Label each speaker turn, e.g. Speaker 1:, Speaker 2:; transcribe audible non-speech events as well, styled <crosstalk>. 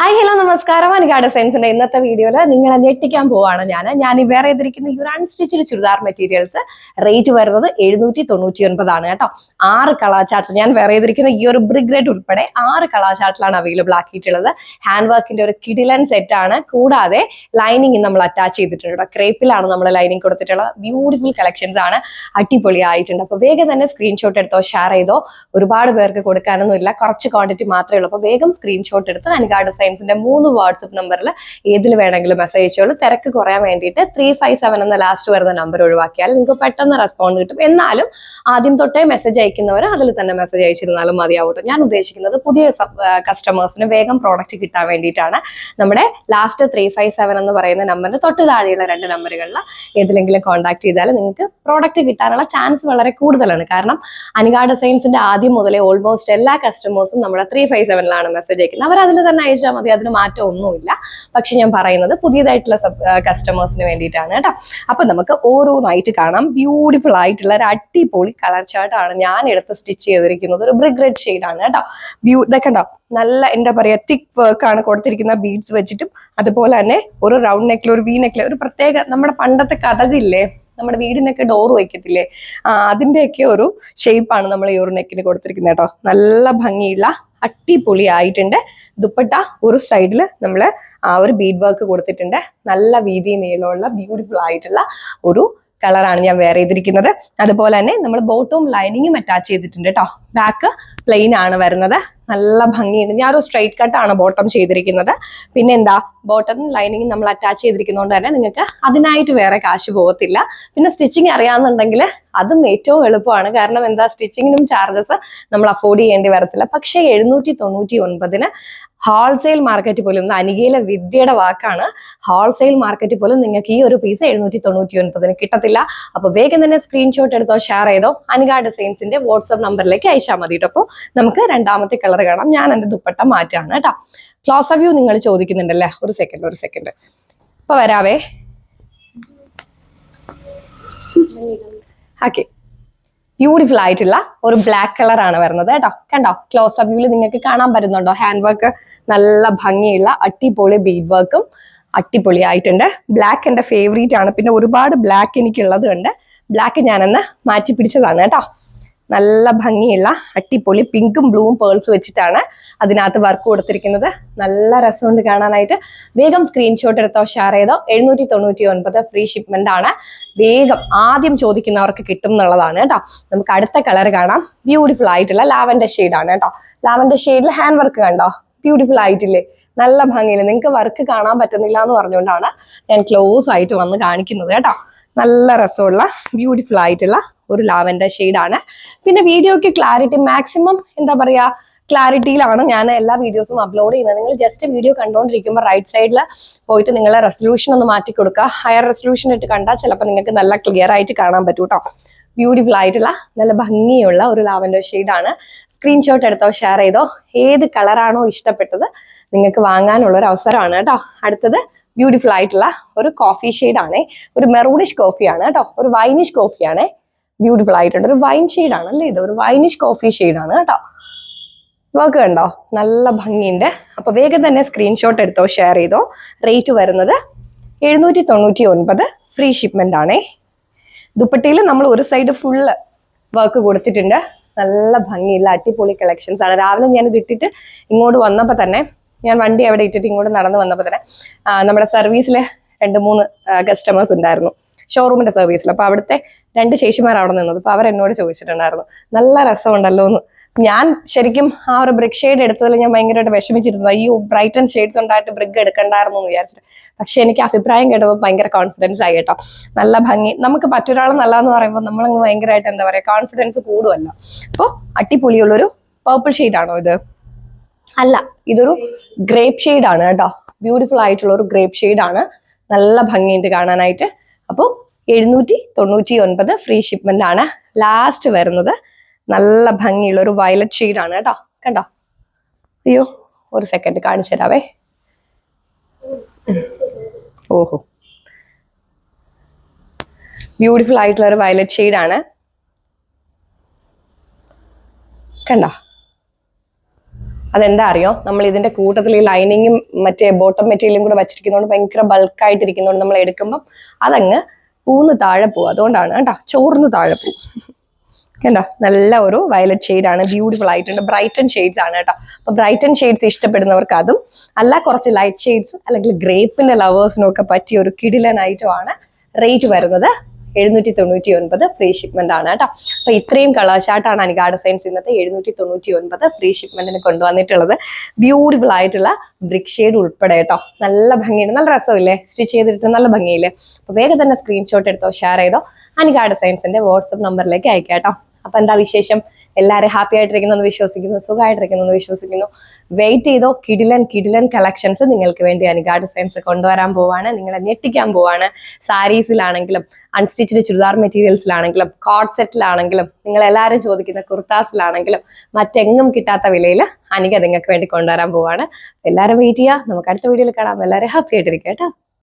Speaker 1: Hi hello നമസ്കാരം. അനുഗാഡ സയൻസിന്റെ ഇന്നത്തെ വീഡിയോയിൽ നിങ്ങൾ ഞെട്ടിക്കാൻ പോവാണ് ഞാൻ ഞാൻ ഈ വേറെ ചെയ്തിരിക്കുന്ന ഈ ഒരു അൺസ്റ്റിച്ചിൽ ചുരിദാർ മെറ്റീരിയൽസ് റേറ്റ് വരുന്നത് എഴുന്നൂറ്റി തൊണ്ണൂറ്റി ഒൻപതാണ് കേട്ടോ ആറ് കളാചാർട്ടിൽ ഞാൻ വേറെ ചെയ്തിരിക്കുന്ന ഈ ഒരു ബ്രിഗ്രേഡ് ഉൾപ്പെടെ ആറ് കളാചാർട്ടിലാണ് അവൈലബിൾ ആക്കിയിട്ടുള്ളത്. ഹാൻഡ് വർക്കിന്റെ ഒരു കിഡിലൻ സെറ്റ് ആണ്. കൂടാതെ ലൈനിങ് നമ്മൾ അറ്റാച്ച് ചെയ്തിട്ടുണ്ട് ക്രേപ്പിലാണ് നമ്മൾ ലൈനിങ് കൊടുത്തിട്ടുള്ളത്. ബ്യൂട്ടിഫുൾ കളക്ഷൻസ് ആണ്. അടിപൊളി ആയിട്ടുണ്ട് അപ്പൊ വേഗം തന്നെ സ്ക്രീൻഷോട്ട് എടുത്തോ ഷെയർ ചെയ്തോ. ഒരുപാട് പേർക്ക് കൊടുക്കാനൊന്നും ഇല്ല കുറച്ച് ക്വാണ്ടിറ്റി മാത്രമേ ഉള്ളൂ. അപ്പൊ വേഗം സ്ക്രീൻഷോട്ട് എടുത്ത് അനുഗാഡ് സയൻസിന്റെ മൂന്ന് വാട്സപ്പ് നമ്പറിൽ ഏതിൽ വേണമെങ്കിലും മെസ്സേജ് അയച്ചോളൂ. തിരക്ക് കുറയാൻ വേണ്ടിയിട്ട് ത്രീ ഫൈവ് സെവൻ എന്ന ലാസ്റ്റ് വരുന്ന നമ്പർ ഒഴിവാക്കിയാൽ നിങ്ങൾക്ക് പെട്ടെന്ന് റെസ്പോണ്ട് കിട്ടും. എന്നാലും ആദ്യം തൊട്ടേ മെസ്സേജ് അയക്കുന്നവർ അതിൽ തന്നെ മെസ്സേജ് അയച്ചിരുന്നാലും മതിയാവട്ടെ. ഞാൻ ഉദ്ദേശിക്കുന്നത് പുതിയ കസ്റ്റമേഴ്സിന് വേഗം പ്രോഡക്റ്റ് കിട്ടാൻ വേണ്ടിയിട്ടാണ് നമ്മുടെ ലാസ്റ്റ് ത്രീ ഫൈവ് സെവൻ എന്ന് പറയുന്ന നമ്പറിന് തൊട്ട് താഴെയുള്ള രണ്ട് നമ്പറുകളിൽ ഏതിലെങ്കിലും കോൺടാക്ട് ചെയ്താൽ നിങ്ങൾക്ക് പ്രോഡക്റ്റ് കിട്ടാനുള്ള ചാൻസ് വളരെ കൂടുതലാണ്. കാരണം അനുഗാ ഡിസൈൻസിന്റെ ആദ്യം മുതലേ ഓൾമോസ്റ്റ് എല്ലാ കസ്റ്റമേഴ്സും നമ്മുടെ ത്രീ ഫൈവ് സെവനിലാണ് മെസ്സേജ് അയക്കുന്നത്. അവർ അതിൽ തന്നെ അയച്ചാൽ മതി അതിന് മാറ്റം ഒന്നുമില്ല. പക്ഷെ ഞാൻ പറയുന്നത് പുതിയതായിട്ടുള്ള കസ്റ്റമേഴ്സിന് വേണ്ടിയിട്ടാണ് കേട്ടോ. അപ്പൊ നമുക്ക് ഓരോന്നായിട്ട് കാണാം. ബ്യൂട്ടിഫുൾ ആയിട്ടുള്ള ഒരു അടിപൊളി കളർ ചാർട്ടാണ് ഞാൻ എടുത്ത് സ്റ്റിച്ച് ചെയ്തിരിക്കുന്നത്. ഒരു ബ്രിഗ് റെഡ് ഷെയ്ഡാണ് കേട്ടോ. ബ്യൂ ഇതൊക്കെ നല്ല എന്താ പറയാ തിക്ക് വർക്ക് ആണ് കൊടുത്തിരിക്കുന്ന ബീഡ്സ് വെച്ചിട്ടും. അതുപോലെ തന്നെ ഒരു റൗണ്ട് നെക്കിൽ ഒരു വി നെക്കിൽ ഒരു പ്രത്യേക നമ്മുടെ പണ്ടത്തെ കഥകില്ലേ നമ്മുടെ വീടിനൊക്കെ ഡോർ വയ്ക്കത്തില്ലേ ആ അതിന്റെയൊക്കെ ഒരു ഷേപ്പാണ് നമ്മൾ ഈ ഒരു നെക്കിന് കൊടുത്തിരിക്കുന്നത് കേട്ടോ. നല്ല ഭംഗിയുള്ള അടിപൊളി ആയിട്ടുണ്ട് ദുപ്പട്ട ഒരു സൈഡിൽ നമ്മൾ ആ ഒരു ബീഡ് വർക്ക് കൊടുത്തിട്ടുണ്ട്. നല്ല വീതി നീളമുള്ള ബ്യൂട്ടിഫുൾ ആയിട്ടുള്ള ഒരു കളറാണ് ഞാൻ വെയർ ചെയ്തിരിക്കുന്നത്. അതുപോലെ തന്നെ നമ്മൾ ബോട്ടവും ലൈനിങ്ങും അറ്റാച്ച് ചെയ്തിട്ടുണ്ട് കേട്ടോ ബാക്ക് പ്ലെയിൻ ആണ് വരുന്നത്. നല്ല ഭംഗിയുണ്ട്. ഞാൻ ഒരു സ്ട്രൈറ്റ് കട്ടാണ് ബോട്ടം ചെയ്തിരിക്കുന്നത്. പിന്നെ എന്താ ബോട്ടം ലൈനിങ് നമ്മൾ അറ്റാച്ച് ചെയ്തിരിക്കുന്നതുകൊണ്ട് തന്നെ നിങ്ങൾക്ക് അതിനായിട്ട് വേറെ കാശ് പോകത്തില്ല. പിന്നെ സ്റ്റിച്ചിങ് അറിയാമെന്നുണ്ടെങ്കിൽ അതും ഏറ്റവും എളുപ്പമാണ്. കാരണം എന്താ സ്റ്റിച്ചിങ്ങിനും ചാർജസ് നമ്മൾ അഫോർഡ് ചെയ്യേണ്ടി വരത്തില്ല. പക്ഷേ എഴുന്നൂറ്റി തൊണ്ണൂറ്റി ഒൻപതിന് ഹോൾസെയിൽ മാർക്കറ്റ് പോലും ഇന്ന് അനികയിലെ വിദ്യയുടെ വാക്കാണ്. ഹോൾസെയിൽ മാർക്കറ്റ് പോലും നിങ്ങൾക്ക് ഈ ഒരു പീസ് എഴുന്നൂറ്റി തൊണ്ണൂറ്റി ഒൻപതിന് കിട്ടത്തില്ല. അപ്പൊ വേഗം തന്നെ സ്ക്രീൻഷോട്ട് എടുത്തോ ഷെയർ ചെയ്തോ. അനിക ഡിസൈൻസിന്റെ വാട്സ്ആപ്പ് നമ്പറിലേക്ക് അയച്ചാൽ മതി കേട്ടോ. അപ്പോൾ നമുക്ക് രണ്ടാമത്തെ കളർ കാണാം. ഞാൻ എന്റെ ദുപ്പട്ട മാറ്റാണ് കേട്ടോ. ക്ലോസ് വ്യൂ നിങ്ങൾ ചോദിക്കുന്നുണ്ടല്ലേ? ഒരു സെക്കൻഡ് ഒരു സെക്കൻഡ് അപ്പൊ വരാവേ. <laughs> ഓക്കെ ബ്യൂട്ടിഫുൾ ആയിട്ടുള്ള ഒരു ബ്ലാക്ക് കളർ ആണ് വരുന്നത് കേട്ടോ. കണ്ടോ? ക്ലോസ് അപ്പ് വ്യൂവിൽ നിങ്ങൾക്ക് കാണാൻ പറ്റുന്നുണ്ടോ? ഹാൻഡ് വർക്ക് നല്ല ഭംഗിയുള്ള അടിപൊളി ബീഡ് വർക്കും അടിപൊളി ആയിട്ടുണ്ട് ബ്ലാക്ക് എന്റെ ഫേവറേറ്റ് ആണ്. പിന്നെ ഒരുപാട് ബ്ലാക്ക് എനിക്കുള്ളത് കൊണ്ട് ബ്ലാക്ക് ഞാനൊന്ന് മാറ്റി പിടിച്ചതാണ് കേട്ടോ. നല്ല ഭംഗിയുള്ള അട്ടിപ്പൊളി പിങ്കും ബ്ലൂവും പേൾസ് വെച്ചിട്ടാണ് അതിനകത്ത് വർക്ക് കൊടുത്തിരിക്കുന്നത്. നല്ല രസമുണ്ട് കാണാനായിട്ട്. വേഗം സ്ക്രീൻഷോട്ട് എടുത്തോ ഷെയർ ചെയ്തോ. എഴുന്നൂറ്റി തൊണ്ണൂറ്റി ഒൻപത് ഫ്രീ ഷിപ്മെന്റ് ആണ്. വേഗം ആദ്യം ചോദിക്കുന്നവർക്ക് കിട്ടും എന്നുള്ളതാണ് കേട്ടോ. നമുക്ക് അടുത്ത കളർ കാണാം. ബ്യൂട്ടിഫുൾ ആയിട്ടുള്ള ലാവൻഡർ ആണ് കേട്ടോ. ലാവൻഡർ ഷെയ്ഡിൽ ഹാൻഡ് വർക്ക് കണ്ടോ? ബ്യൂട്ടിഫുൾ ആയിട്ടില്ലേ? നല്ല ഭംഗിയില്ല നിങ്ങൾക്ക് വർക്ക് കാണാൻ പറ്റുന്നില്ല എന്ന് പറഞ്ഞുകൊണ്ടാണ് ഞാൻ ക്ലോസ് ആയിട്ട് വന്ന് കാണിക്കുന്നത് കേട്ടോ. നല്ല രസമുള്ള ബ്യൂട്ടിഫുൾ ആയിട്ടുള്ള ഒരു ലാവൻഡർ ആണ് പിന്നെ വീഡിയോക്ക് ക്ലാരിറ്റി മാക്സിമം എന്താ പറയാ ക്ലാരിറ്റിയിലാണ് ഞാൻ എല്ലാ വീഡിയോസും അപ്ലോഡ് ചെയ്യുന്നത്. നിങ്ങൾ ജസ്റ്റ് വീഡിയോ കണ്ടുകൊണ്ടിരിക്കുമ്പോൾ റൈറ്റ് സൈഡിൽ പോയിട്ട് നിങ്ങളെ റെസൊല്യൂഷൻ ഒന്ന് മാറ്റി കൊടുക്കുക. ഹയർ റെസൊല്യൂഷൻ ഇട്ട് കണ്ടാൽ ചിലപ്പോൾ നിങ്ങൾക്ക് നല്ല ക്ലിയർ ആയിട്ട് കാണാൻ പറ്റൂ കേട്ടോ ബ്യൂട്ടിഫുൾ ആയിട്ടുള്ള നല്ല ഭംഗിയുള്ള ഒരു ലാവൻഡർ ആണ് സ്ക്രീൻഷോട്ട് എടുത്തോ ഷെയർ ചെയ്തോ ഏത് കളറാണോ ഇഷ്ടപ്പെട്ടത് നിങ്ങൾക്ക് വാങ്ങാനുള്ള ഒരു അവസരമാണ് കേട്ടോ അടുത്തത് ബ്യൂട്ടിഫുൾ ആയിട്ടുള്ള ഒരു കോഫി ആണ്. ഒരു മെറൂണിഷ് കോഫിയാണ് കേട്ടോ. ഒരു വൈനിഷ് കോഫിയാണ് ബ്യൂട്ടിഫുൾ ആയിട്ടുണ്ട്. ഒരു വൈൻ ആണ് അല്ലേ ഇത്? ഒരു വൈനിഷ് കോഫി ആണ് കേട്ടോ. വർക്ക് കണ്ടോ? നല്ല ഭംഗിയുണ്ട്. അപ്പൊ വേഗം തന്നെ സ്ക്രീൻഷോട്ട് എടുത്തോ ഷെയർ ചെയ്തോ. റേറ്റ് വരുന്നത് എഴുന്നൂറ്റി തൊണ്ണൂറ്റി ഒൻപത് ഫ്രീ ഷിപ്മെന്റ് ആണേ. ദുപ്പട്ടയിൽ നമ്മൾ ഒരു സൈഡ് ഫുള്ള് വർക്ക് കൊടുത്തിട്ടുണ്ട്. നല്ല ഭംഗിയുള്ള അടിപൊളി കളക്ഷൻസ് ആണ്. രാവിലെ ഞാൻ ഇത് ഇട്ടിട്ട് ഇങ്ങോട്ട് വന്നപ്പോൾ തന്നെ ഞാൻ വണ്ടി അവിടെ ഇട്ടിട്ട് ഇങ്ങോട്ട് നടന്നു വന്നപ്പോൾ തന്നെ നമ്മുടെ സർവീസിൽ രണ്ട് മൂന്ന് കസ്റ്റമേഴ്സ് ഉണ്ടായിരുന്നു. ഷോറൂമിന്റെ സർവീസിൽ അപ്പോൾ അവിടുത്തെ രണ്ട് ചേച്ചിമാർ അവിടെ നിന്നത്. അപ്പോൾ അവർ എന്നോട് ചോദിച്ചിട്ടുണ്ടായിരുന്നു നല്ല രസമുണ്ടല്ലോ എന്ന് ഞാൻ ശരിക്കും ആ ഒരു ബ്രിക് ഷെയ്ഡ് എടുത്തതിൽ ഞാൻ ഭയങ്കരമായിട്ട് വിഷമിച്ചിരുന്നത്. ഈ ബ്രൈറ്റ് ആൻഡ് ഷെയ്ഡ്സ് ഉണ്ടായിട്ട് ബ്രിക്ക് എടുക്കണ്ടായിരുന്നു എന്ന് വിചാരിച്ചിട്ട്. പക്ഷെ എനിക്ക് അഭിപ്രായം കേട്ടപ്പോൾ ഭയങ്കര കോൺഫിഡൻസ് ആയി കേട്ടോ. നല്ല ഭംഗി. നമുക്ക് മറ്റൊരാൾ നല്ലതെന്ന് പറയുമ്പോൾ നമ്മളങ്ങ് ഭയങ്കരമായിട്ട് എന്താ പറയുക കോൺഫിഡൻസ് കൂടുമല്ലോ അപ്പോൾ അടിപൊളിയുള്ളൊരു പേർപ്പിൾ ഷെയ്ഡാണോ ഇത്? അല്ല ഇതൊരു ഗ്രേപ്പ് ഷെയ്ഡ് ആണ് കേട്ടോ. ബ്യൂട്ടിഫുൾ ആയിട്ടുള്ള ഒരു ഗ്രേപ്പ് ഷെയ്ഡ് ആണ്. നല്ല ഭംഗിയുണ്ട് കാണാനായിട്ട്. അപ്പോൾ എഴുന്നൂറ്റി തൊണ്ണൂറ്റി ഒൻപത് ഫ്രീ ഷിപ്മെന്റ് ആണ്. ലാസ്റ്റ് വരുന്നത്. നല്ല ഭംഗിയുള്ള ഒരു വയലറ്റ് ഷെയ്ഡ് ആണ് കേട്ടോ. കണ്ടോ? അയ്യോ ഒരു സെക്കൻഡ് കാണിച്ചു തരാവേ. ഓഹോ. ബ്യൂട്ടിഫുൾ ആയിട്ടുള്ള ഒരു വയലറ്റ് ഷെയ്ഡ് ആണ്. കണ്ടോ? അതെന്താ അറിയോ? നമ്മൾ ഇതിന്റെ കൂട്ടത്തിൽ ഈ ലൈനിങ്ങും മറ്റേ ബോട്ടം മെറ്റീരിയലും കൂടെ വെച്ചിരിക്കുന്നതുകൊണ്ട് ഭയങ്കര ബൾക്കായിട്ടിരിക്കുന്നതുകൊണ്ട് നമ്മൾ എടുക്കുമ്പം അതങ്ങ് പൂന്ന് താഴെ പോകും അതുകൊണ്ടാണ് കേട്ടോ ചോർന്ന് താഴെ പോകും കണ്ടോ? നല്ല ഒരു വയലറ്റ് ആണ് ബ്യൂട്ടിഫുൾ ആയിട്ടുണ്ട്. ബ്രൈറ്റൺ ഷെയ്ഡ്സ് ആണ് കേട്ടോ. അപ്പൊ ബ്രൈറ്റൺ ഷെയ്ഡ്സ് ഇഷ്ടപ്പെടുന്നവർക്ക് അതും അല്ല കുറച്ച് ലൈറ്റ് ഷെയ്ഡ്സ് അല്ലെങ്കിൽ ഗ്രേപ്പിന്റെ ലവേഴ്സിനും ഒക്കെ പറ്റിയ ഒരു കിടിലൻ ഐറ്റം ആണ് റേറ്റ് വരുന്നത് എഴുന്നൂറ്റി തൊണ്ണൂറ്റി ഒൻപത് ഫ്രീ ഷിപ്മെന്റ് ആണ് കേട്ടോ. അപ്പൊ ഇത്രയും കളർഷാട്ടാണ് അനികാട് സയൻസ് ഇന്നത്തെ എഴുന്നൂറ്റി തൊണ്ണൂറ്റി ഒൻപത് ഫ്രീ ഷിപ്മെന്റിന് കൊണ്ടുവന്നിട്ടുള്ളത്. ബ്യൂട്ടിഫുൾ ആയിട്ടുള്ള ബ്രിക് ഷെയ്ഡ് ഉൾപ്പെടെ കേട്ടോ. നല്ല ഭംഗിയുണ്ട്. നല്ല രസമില്ലേ? സ്റ്റിച്ച് ചെയ്തിട്ട് നല്ല ഭംഗിയില്ലേ? അപ്പൊ വേഗം തന്നെ സ്ക്രീൻഷോട്ട് എടുത്തോ ഷെയർ ചെയ്തോ. അനികാട് സയൻസിന്റെ വാട്സപ്പ് നമ്പറിലേക്ക് അയക്കാം കേട്ടോ. അപ്പൊ എന്താ വിശേഷം? എല്ലാവരും ഹാപ്പി ആയിട്ടിരിക്കുന്നു എന്ന് വിശ്വസിക്കുന്നു സുഖമായിട്ടിരിക്കുന്നു എന്ന് വിശ്വസിക്കുന്നു. വെയിറ്റ് ചെയ്തോ? കിടിലൻ കിടിലൻ കളക്ഷൻസ് നിങ്ങൾക്ക് വേണ്ടി അനികാ ഡിസൈൻസ് കൊണ്ടുവരാൻ പോവാണ്. നിങ്ങളെ ഞെട്ടിക്കാൻ പോവാണ്. സാരീസിലാണെങ്കിലും അൺസ്റ്റിച്ചഡ് ചുരിദാർ മെറ്റീരിയൽസിലാണെങ്കിലും കോഡ് സെറ്റിലാണെങ്കിലും നിങ്ങൾ എല്ലാവരും ചോദിക്കുന്ന കുർത്താസിലാണെങ്കിലും മറ്റെങ്ങും കിട്ടാത്ത വിലയിൽ അനിക നിങ്ങൾക്ക് വേണ്ടി കൊണ്ടുവരാൻ പോവാണ്. എല്ലാവരും വെയിറ്റ് ചെയ്യുക. നമുക്ക് അടുത്ത വീഡിയോയിൽ കാണാം. എല്ലാവരും ഹാപ്പി ആയിട്ടിരിക്കുക കേട്ടോ.